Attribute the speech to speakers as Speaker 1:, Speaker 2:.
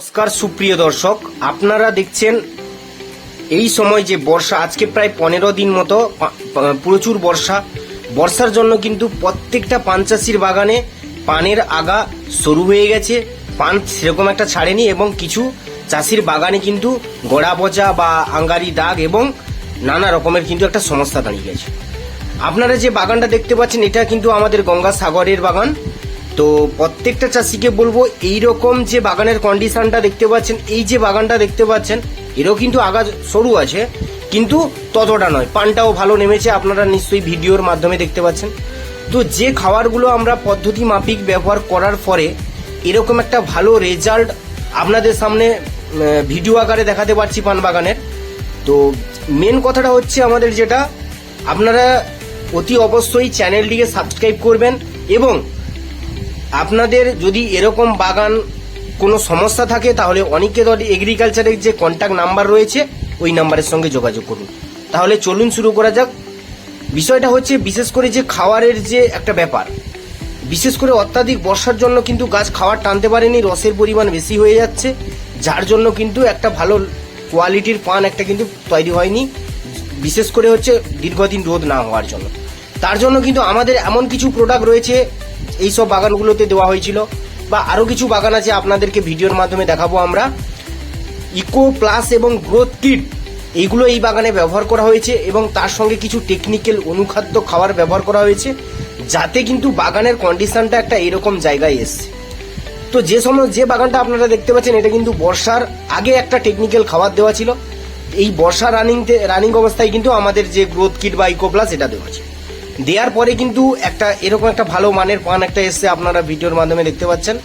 Speaker 1: নমস্কার, সুপ্রিয় দর্শক। আপনারা দেখছেন এই সময় যে বর্ষা, আজকে প্রায় পনেরো দিন মতো প্রচুর বর্ষা। বর্ষার জন্য কিন্তু প্রত্যেকটা পান চাষির বাগানে পানের আগা সরু হয়ে গেছে। পান সেরকম একটা ছাড়েনি এবং কিছু চাষির বাগানে কিন্তু গড়া পচা বা আঙ্গারি দাগ এবং নানা রকমের কিন্তু একটা সমস্যা দাঁড়িয়ে গেছে। আপনারা যে বাগানটা দেখতে পাচ্ছেন, এটা কিন্তু আমাদের গঙ্গা সাগরের বাগান। তো প্রত্যেকটা চাষিকে বলব এই রকম যে বাগানের কন্ডিশনটা দেখতে পাচ্ছেন, এই যে বাগানটা দেখতে পাচ্ছেন, এরও কিন্তু আগা সরু আছে, কিন্তু ততটা নয়। পানটাও ভালো নেমেছে, আপনারা নিশ্চয়ই ভিডিওর মাধ্যমে দেখতে পাচ্ছেন। তো যে খাবারগুলো আমরা পদ্ধতি মাফিক ব্যবহার করার পরে এরকম একটা ভালো রেজাল্ট আপনাদের সামনে ভিডিও আকারে দেখাতে পারছি পান বাগানের। তো মেন কথাটা হচ্ছে আমাদের যেটা, আপনারা অতি অবশ্যই চ্যানেলটিকে সাবস্ক্রাইব করবেন এবং আপনাদের যদি এরকম বাগান কোনো সমস্যা থাকে, তাহলে অনিকেত এগ্রিকালচারের যে কন্ট্যাক্ট নাম্বার রয়েছে, ওই নাম্বারের সঙ্গে যোগাযোগ করুন। তাহলে চলুন শুরু করা যাক। বিষয়টা হচ্ছে, বিশেষ করে যে খাওয়ারের যে একটা ব্যাপার, বিশেষ করে অত্যাধিক বর্ষার জন্য কিন্তু গাছ খাওয়ার টানতে পারেনি, রসের পরিমাণ বেশি হয়ে যাচ্ছে, যার জন্য কিন্তু একটা ভালো কোয়ালিটির পান একটা কিন্তু তৈরি হয়নি, বিশেষ করে হচ্ছে দীর্ঘদিন রোদ না হওয়ার জন্য। তার জন্য কিন্তু আমাদের এমন কিছু প্রোডাক্ট রয়েছে এই সব বাগানগুলোতে দেওয়া হয়েছিল। বা আরও কিছু বাগান আছে আপনাদেরকে ভিডিওর মাধ্যমে দেখাবো আমরা। ইকো প্লাস এবং গ্রোথ কিট, এইগুলো এই বাগানে ব্যবহার করা হয়েছে এবং তার সঙ্গে কিছু টেকনিক্যাল অনুখাদ্য খাবার ব্যবহার করা হয়েছে, যাতে কিন্তু বাগানের কন্ডিশনটা একটা এরকম জায়গায় এসছে। তো যে সময় যে বাগানটা আপনারা দেখতে পাচ্ছেন, এটা কিন্তু বর্ষার আগে একটা টেকনিক্যাল খাবার দেওয়া ছিল। এই বর্ষা রানিং রানিং অবস্থায় কিন্তু আমাদের যে গ্রোথ কিট বা ইকো প্লাস, এটা দেওয়া আছে দেওয়ার পরে কিন্তু একটা এরকম একটা ভালো মানের পান একটা এসছে আপনারা ভিডিওর মাধ্যমে দেখতে পাচ্ছেন।